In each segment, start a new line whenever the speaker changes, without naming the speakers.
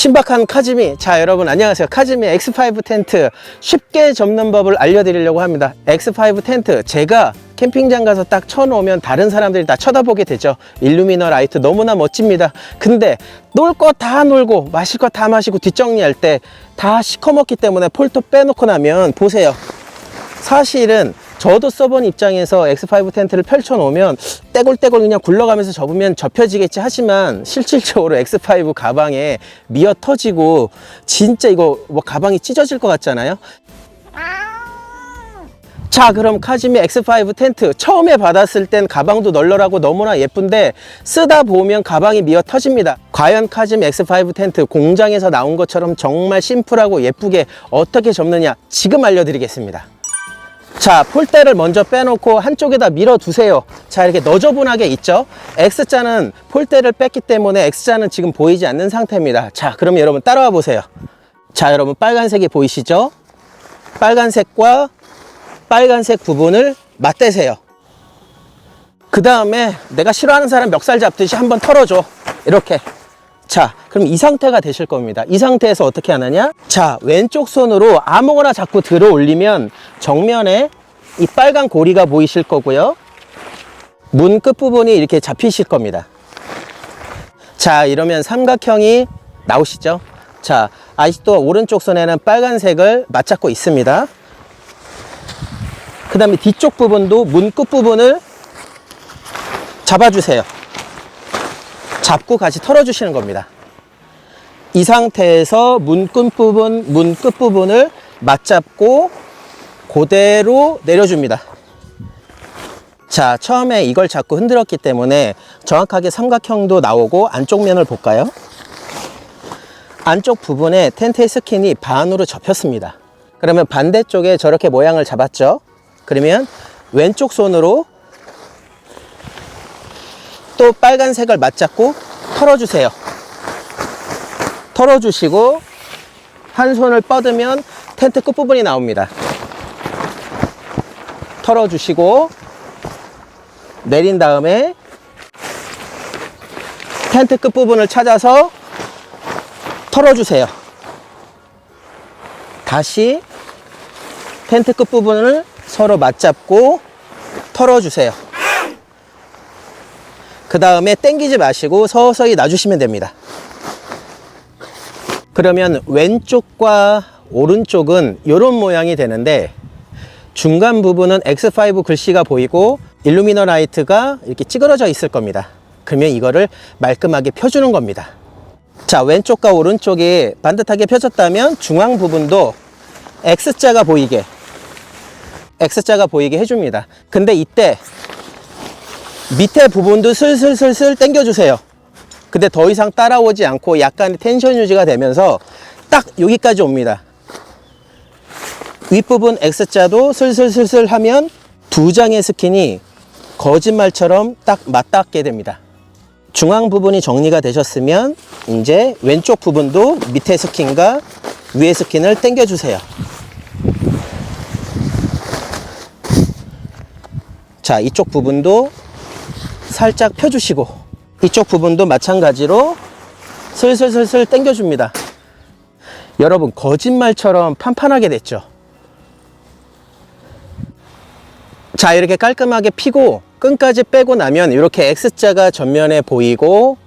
신박한 카즈미. 자, 여러분 안녕하세요. 카즈미 X5 텐트 쉽게 접는 법을 알려드리려고 합니다. X5 텐트 제가 캠핑장 가서 딱 쳐놓으면 다른 사람들이 다 쳐다보게 되죠. 일루미너 라이트 너무나 멋집니다. 근데 놀 거 다 놀고 마실 거 다 마시고 뒷정리할 때 다 시커멓기 때문에 폴토 빼놓고 나면 보세요. 사실은 저도 써본 입장에서 X5 텐트를 펼쳐놓으면 떼골떼골 그냥 굴러가면서 접으면 접혀지겠지 하지만 실질적으로 X5 가방에 미어 터지고 진짜 이거 뭐 가방이 찢어질 것 같잖아요. 자 그럼 카즈미 X5 텐트 처음에 받았을 땐 가방도 널널하고 너무나 예쁜데 쓰다 보면 가방이 미어 터집니다 과연 카즈미 X5 텐트 공장에서 나온 것처럼 정말 심플하고 예쁘게 어떻게 접느냐 지금 알려드리겠습니다 자 폴대를 먼저 빼놓고 한쪽에다 밀어 두세요 자 이렇게 너저분하게 있죠 X자는 폴대를 뺐기 때문에 X자는 지금 보이지 않는 상태입니다 자 그럼 여러분 따라와 보세요 자 여러분 빨간색이 보이시죠 빨간색과 빨간색 부분을 맞대세요. 그 다음에 내가 싫어하는 사람 멱살 잡듯이 한번 털어줘. 이렇게. 자, 그럼 이 상태가 되실 겁니다. 이 상태에서 어떻게 하느냐? 자, 왼쪽 손으로 아무거나 자꾸 들어 올리면 정면에 이 빨간 고리가 보이실 거고요. 문 끝부분이 이렇게 잡히실 겁니다. 자, 이러면 삼각형이 나오시죠? 자, 아직도 오른쪽 손에는 빨간색을 맞잡고 있습니다. 그 다음에 뒤쪽 부분도 문 끝 부분을 잡아주세요. 잡고 같이 털어주시는 겁니다. 이 상태에서 문 끝 부분, 문 끝 부분을 맞잡고 그대로 내려줍니다. 자, 처음에 이걸 자꾸 흔들었기 때문에 정확하게 삼각형도 나오고 안쪽 면을 볼까요? 안쪽 부분에 텐트의 스킨이 반으로 접혔습니다. 그러면 반대쪽에 저렇게 모양을 잡았죠? 그러면 왼쪽 손으로 또 빨간색을 맞잡고 털어주세요. 털어주시고 한 손을 뻗으면 텐트 끝부분이 나옵니다. 털어주시고 내린 다음에 텐트 끝부분을 찾아서 털어주세요. 다시 텐트 끝부분을 서로 맞잡고 털어주세요. 그 다음에 당기지 마시고 서서히 놔주시면 됩니다. 그러면 왼쪽과 오른쪽은 이런 모양이 되는데 중간 부분은 X5 글씨가 보이고 일루미너 라이트가 이렇게 찌그러져 있을 겁니다. 그러면 이거를 말끔하게 펴주는 겁니다. 자, 왼쪽과 오른쪽이 반듯하게 펴졌다면 중앙 부분도 X자가 보이게 X자가 보이게 해줍니다. 근데 이때 밑에 부분도 슬슬슬슬 당겨주세요. 근데 더 이상 따라오지 않고 약간의 텐션 유지가 되면서 딱 여기까지 옵니다. 윗부분 X자도 슬슬슬슬 하면 두 장의 스킨이 거짓말처럼 딱 맞닿게 됩니다. 중앙 부분이 정리가 되셨으면 이제 왼쪽 부분도 밑에 스킨과 위에 스킨을 당겨주세요. 자, 이쪽 부분도 살짝 펴주시고 이쪽 부분도 마찬가지로 슬슬슬슬 당겨줍니다. 여러분 거짓말처럼 판판하게 됐죠. 자 이렇게 깔끔하게 피고 끈까지 빼고 나면 이렇게 X자가 전면에 보이고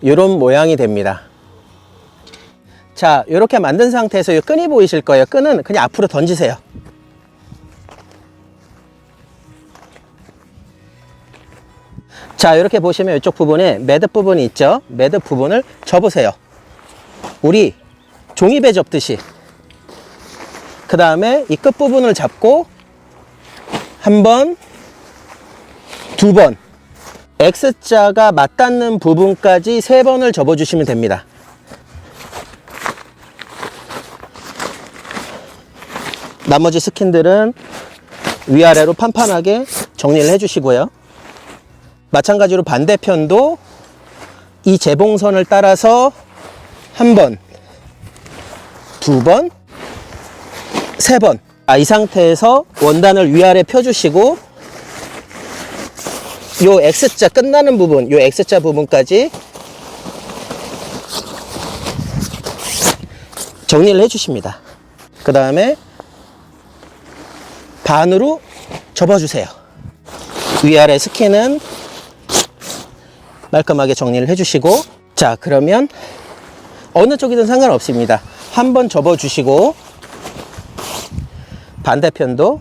이런 모양이 됩니다. 자 이렇게 만든 상태에서 이 끈이 보이실 거예요. 끈은 그냥 앞으로 던지세요. 자 이렇게 보시면 이쪽 부분에 매듭 부분이 있죠 매듭 부분을 접으세요 우리 종이배 접듯이 그 다음에 이 끝부분을 잡고 한 번, 두 번, X자가 맞닿는 부분까지 세 번을 접어주시면 됩니다. 나머지 스킨들은 위아래로 판판하게 정리를 해주시고요. 마찬가지로 반대편도 이 재봉선을 따라서 한 번, 두 번, 세 번. 아, 이 상태에서 원단을 위아래 펴주시고 요 X자 끝나는 부분, 요 X자 부분까지 정리를 해주십니다. 그 다음에 반으로 접어주세요. 위아래 스킨은 말끔하게 정리를 해주시고 자 그러면 어느 쪽이든 상관없습니다. 한번 접어 주시고 반대편도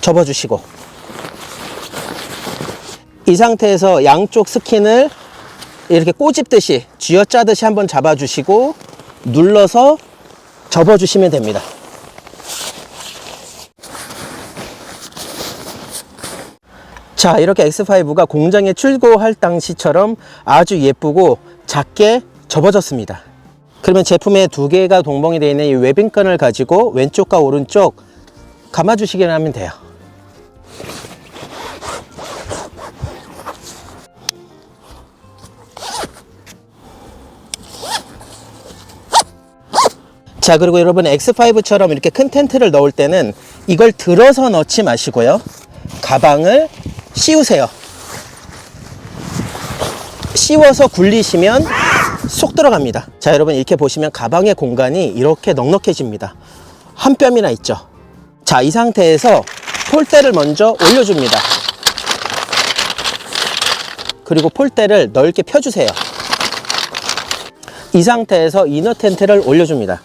접어 주시고 이 상태에서 양쪽 스킨을 이렇게 꼬집듯이 쥐어짜듯이 한번 잡아주시고 눌러서 접어주시면 됩니다. 자 이렇게 X5가 공장에 출고할 당시처럼 아주 예쁘고 작게 접어졌습니다. 그러면 제품에 두 개가 동봉이 되어 있는 이 웨빙끈을 가지고 왼쪽과 오른쪽 감아주시기만 하면 돼요. 자 그리고 여러분 X5처럼 이렇게 큰 텐트를 넣을 때는 이걸 들어서 넣지 마시고요 가방을 씌우세요. 씌워서 굴리시면 쏙 들어갑니다. 자 여러분 이렇게 보시면 가방의 공간이 이렇게 넉넉해집니다. 한 뼘이나 있죠? 자 이 상태에서 폴대를 먼저 올려줍니다. 그리고 폴대를 넓게 펴주세요. 이 상태에서 이너 텐트를 올려줍니다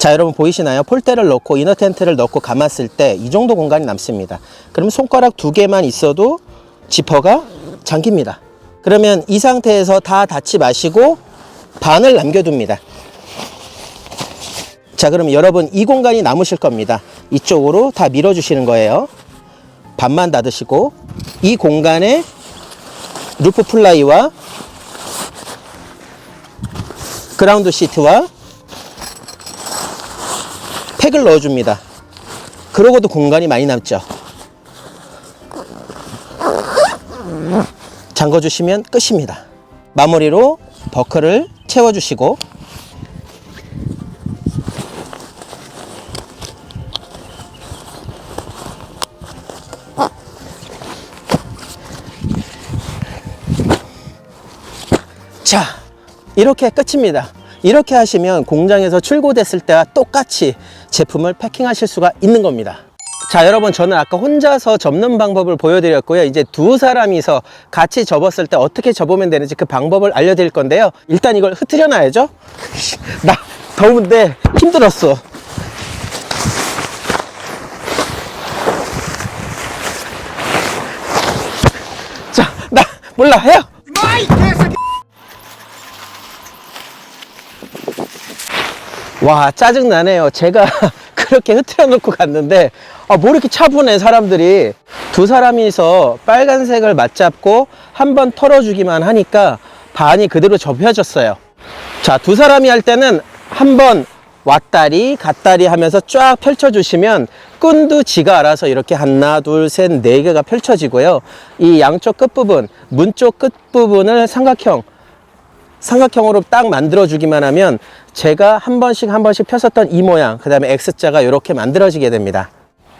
자 여러분 보이시나요? 폴대를 넣고 이너 텐트를 넣고 감았을 때 이 정도 공간이 남습니다. 그럼 손가락 두 개만 있어도 지퍼가 잠깁니다. 그러면 이 상태에서 다 닫지 마시고 반을 남겨둡니다. 자 그럼 여러분 이 공간이 남으실 겁니다. 이쪽으로 다 밀어주시는 거예요. 반만 닫으시고 이 공간에 루프 플라이와 그라운드 시트와 팩을 넣어줍니다. 그러고도 공간이 많이 남죠. 잠궈주시면 끝입니다. 마무리로 버클을 채워주시고 자, 이렇게 끝입니다. 이렇게 하시면 공장에서 출고됐을 때와 똑같이 제품을 패킹하실 수가 있는 겁니다. 자, 여러분, 저는 아까 혼자서 접는 방법을 보여드렸고요. 이제 두 사람이서 같이 접었을 때 어떻게 접으면 되는지 그 방법을 알려드릴 건데요. 일단 이걸 흐트려 놔야죠. 나 더운데 힘들었어. 자, 나 몰라 해요. 와 짜증 나네요. 제가 그렇게 흐트려 놓고 갔는데 아, 뭐 이렇게 차분해 사람들이 두 사람이서 빨간색을 맞잡고 한 번 털어주기만 하니까 반이 그대로 접혀졌어요. 자 두 사람이 할 때는 한 번 왔다리 갔다리 하면서 쫙 펼쳐주시면 끈도 지가 알아서 이렇게 하나 둘셋네 개가 펼쳐지고요. 이 양쪽 끝 부분 문 쪽 끝 부분을 삼각형 삼각형으로 딱 만들어 주기만 하면 제가 한 번씩 한 번씩 폈었던 이 모양 그 다음에 X자가 이렇게 만들어지게 됩니다.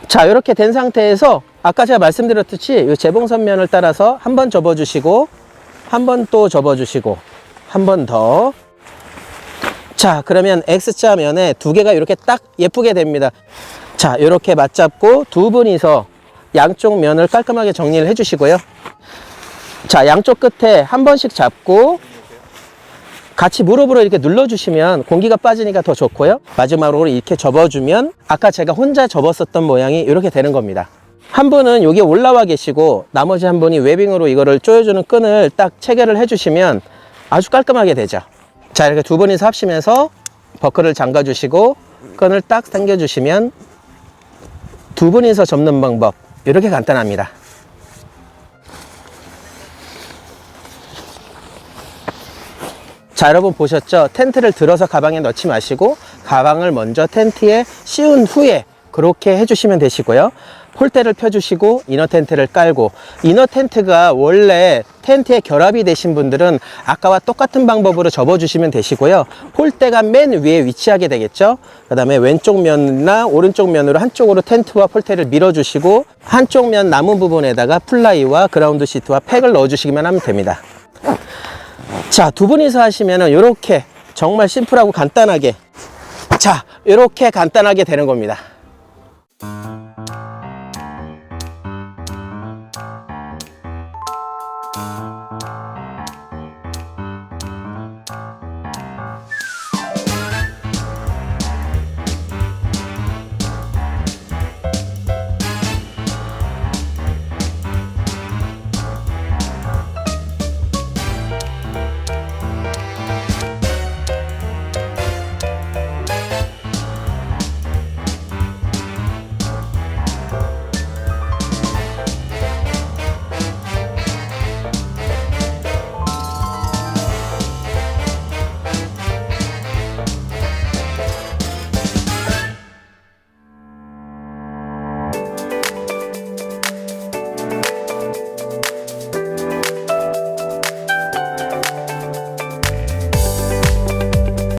자 이렇게 된 상태에서 아까 제가 말씀드렸듯이 이 재봉선면을 따라서 한 번 접어 주시고 한 번 또 접어 주시고 한 번 더. 자 그러면 X자 면에 두 개가 이렇게 딱 예쁘게 됩니다. 자 이렇게 맞잡고 두 분이서 양쪽 면을 깔끔하게 정리를 해 주시고요. 자 양쪽 끝에 한 번씩 잡고 같이 무릎으로 이렇게 눌러주시면 공기가 빠지니까 더 좋고요. 마지막으로 이렇게 접어주면 아까 제가 혼자 접었었던 모양이 이렇게 되는 겁니다. 한 분은 여기 올라와 계시고 나머지 한 분이 웨빙으로 이거를 조여주는 끈을 딱 체결을 해주시면 아주 깔끔하게 되죠. 자 이렇게 두 분이서 합치면서 버클을 잠가주시고 끈을 딱 당겨주시면 두 분이서 접는 방법 이렇게 간단합니다. 자 여러분 보셨죠? 텐트를 들어서 가방에 넣지 마시고 가방을 먼저 텐트에 씌운 후에 그렇게 해주시면 되시고요. 폴대를 펴주시고 이너 텐트를 깔고 이너 텐트가 원래 텐트에 결합이 되신 분들은 아까와 똑같은 방법으로 접어주시면 되시고요. 폴대가 맨 위에 위치하게 되겠죠. 그 다음에 왼쪽 면이나 오른쪽 면으로 한쪽으로 텐트와 폴대를 밀어주시고 한쪽 면 남은 부분에다가 플라이와 그라운드 시트와 팩을 넣어주시기만 하면 됩니다. 자, 두 분이서 하시면은 이렇게 정말 심플하고 간단하게 자, 이렇게 간단하게 되는 겁니다.